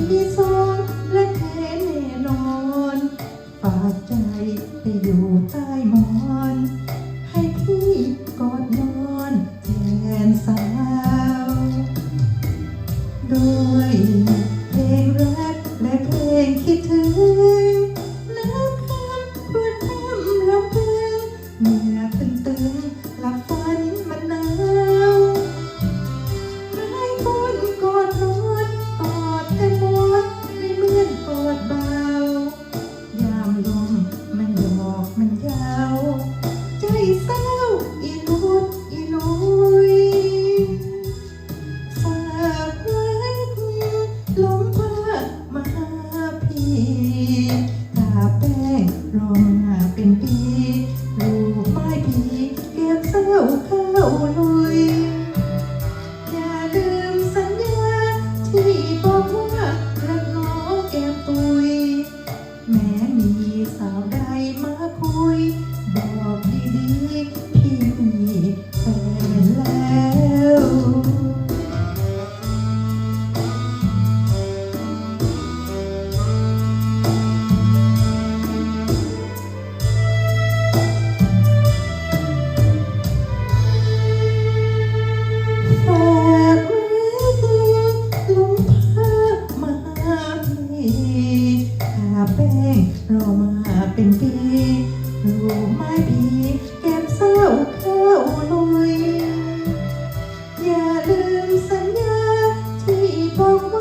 ีสองและเทนอนฝากใจไปอยู่ใต้หมอน ให้พี่กอดนอนแทนสาว ด้วย เรามาเป็นปีรู้ไหมพี่แก้มเศร้าเข้าลอยอย่าลืมสัญญาที่บอก